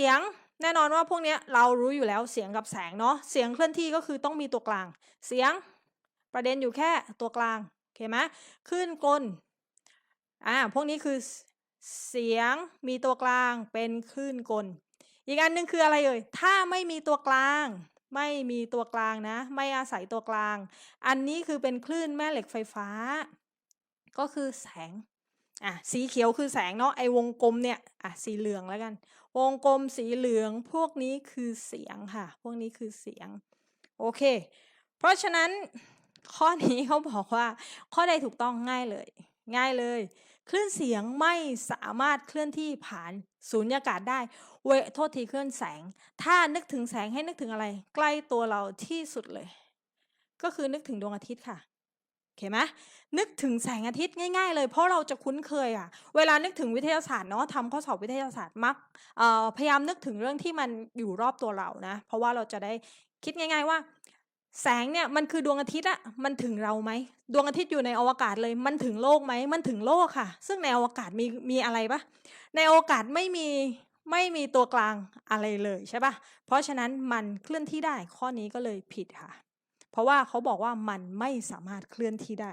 สียงแน่นอนว่าพวกนี้เรารู้อยู่แล้วเสียงกับแสงเนาะเสียงเคลื่อนที่ก็คือต้องมีตัวกลาง เสียงประเด็นอยู่แค่ตัวกลางโอเคไหมคลื่นกลอ่าพวกนี้คือเสียงมีตัวกลางเป็นคลื่นกล อีกอันหนึงคืออะไรเอ่ยถ้าไม่มีตัวกลาง ไม่มีตัวกลางนะ ไม่อาศัยตัวกลาง อันนี้คือเป็นคลื่นแม่เหล็กไฟฟ้า ก็คือแสง อะสีเขียวคือแสงเนาะไอวงกลมเนี่ยอะสีเหลืองแล้วกัน วงกลมสีเหลืองพวกนี้คือเสียงค่ะ พวกนี้คือเสียง โอเค เพราะฉะนั้นข้อนี้เขาบอกว่า ข้อใดถูกต้องง่ายเลย ง่ายเลย คลื่นเสียงไม่สามารถเคลื่อนที่ผ่านสูญญากาศได้ เวโทษทีเคลื่อนแสง ถ้านึกถึงแสงให้นึกถึงอะไร ใกล้ตัวเราที่สุดเลย ก็คือนึกถึงดวงอาทิตย์ค่ะ โอเคไหมนึกถึงแสงอาทิตย์ง่ายๆเลย เพราะเราจะคุ้นเคยอะเวลานึกถึงวิทยาศาสตร์เนาะทำข้อสอบวิทยาศาสตร์มักพยายามนึกถึงเรื่องที่มันอยู่รอบตัวเรานะ เพราะว่าเราจะได้คิดง่าย ๆว่า แสงเนี่ยมันคือดวงอาทิตย์อะมันถึงเราไหมดวงอาทิตย์อยู่ในอวกาศเลย มันถึงโลกไหมมันถึงโลกค่ะ ซึ่งในอวกาศมีมีอะไรปะในอวกาศไม่มีไม่มีตัวกลางอะไรเลยใช่ปะเพราะฉะนั้นมันเคลื่อนที่ได้ข้อนี้ก็เลยผิดค่ะ เพราะว่าเขาบอกว่ามันไม่สามารถเคลื่อนที่ได้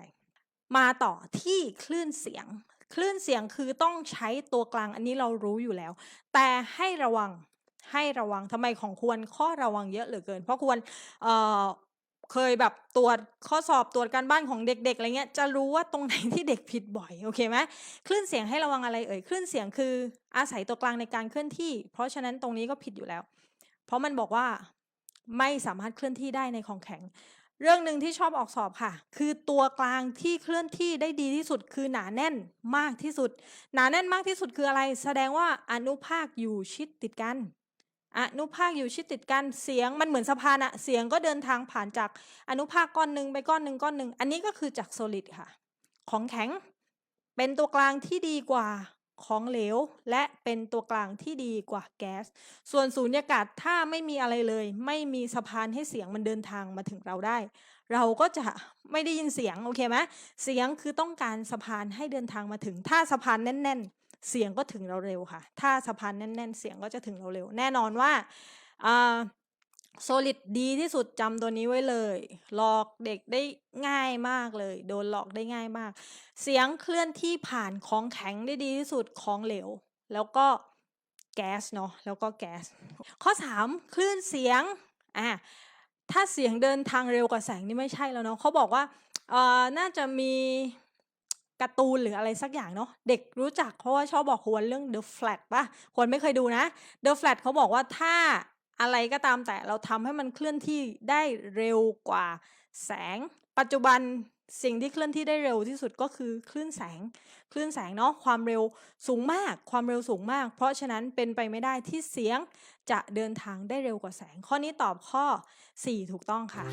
มาต่อที่คลื่นเสียง คลื่นเสียงคือต้องใช้ตัวกลางอันนี้เรารู้อยู่แล้ว แต่ให้ระวังให้ระวังทำไมของควรข้อระวังเยอะเหลือเกิน เพราะควรเอ่อเคยแบบตรวจข้อสอบตรวจการบ้านของเด็กๆอะไรเงี้ยจะรู้ว่าตรงไหนที่เด็กผิดบ่อยโอเคไหมคลื่นเสียงให้ระวังอะไรเอ่ยคลื่นเสียงคืออาศัยตัวกลางในการเคลื่อนที่ เพราะฉะนั้นตรงนี้ก็ผิดอยู่แล้ว เพราะมันบอกว่า ไม่สามารถเคลื่อนที่ได้ในของแข็ง เรื่องหนึ่งที่ชอบออกสอบค่ะ คือตัวกลางที่เคลื่อนที่ได้ดีที่สุด คือหนาแน่นมากที่สุด หนาแน่นมากที่สุดคืออะไร แสดงว่าอนุภาคอยู่ชิดติดกันอนุภาคอยู่ชิดติดกันเสียงมันเหมือนสะพานอะเสียงก็เดินทางผ่านจากอนุภาคก้อนหนึ่งไปก้อนหนึ่งก้อนหนึ่งอันนี้ก็คือจากโซลิดค่ะ ของแข็งเป็นตัวกลางที่ดีกว่า ของเหลว และเป็นตัวกลางที่ดีกว่าแก๊ส ส่วนสูญญากาศถ้าไม่มีอะไรเลย ไม่มีสะพานให้เสียงมันเดินทางมาถึงเราได้ เราก็จะไม่ได้ยินเสียงโอเคไหมเสียงคือต้องการสะพานให้เดินทางมาถึง ถ้าสะพานแน่น ๆ เสียงก็ถึงเราเร็วค่ะ ถ้าสะพานแน่น ๆ เสียงก็จะถึงเราเร็ว แน่นอนว่า โซลิดดีที่สุดจำตัวนี้ไว้เลย หลอกเด็กได้ง่ายมากเลย โดนหลอกได้ง่ายมาก เสียงเคลื่อนที่ผ่านของแข็งได้ดีที่สุดของเหลว แล้วก็แก๊สเนาะแล้วก็แก๊สข้อ 3 คลื่นเสียงอะถ้าเสียงเดินทางเร็วกว่าแสงนี่ไม่ใช่แล้วเนาะเขาบอกว่าเอ่อน่าจะมีการ์ตูนหรืออะไรสักอย่างเนาะเด็กรู้จักเพราะว่าชอบบอกควรเรื่อง The Flat ปะควรไม่เคยดูนะ The Flat เขาบอกว่าถ้า อะไรก็ตามแต่เราทำให้มันเคลื่อนที่ได้เร็วกว่าแสง ปัจจุบันสิ่งที่เคลื่อนที่ได้เร็วที่สุดก็คือคลื่นแสง คลื่นแสงเนาะความเร็วสูงมาก ความเร็วสูงมาก เพราะฉะนั้นเป็นไปไม่ได้ที่เสียงจะเดินทางได้เร็วกว่าแสง ข้อนี้ตอบข้อ 4 ถูกต้องค่ะ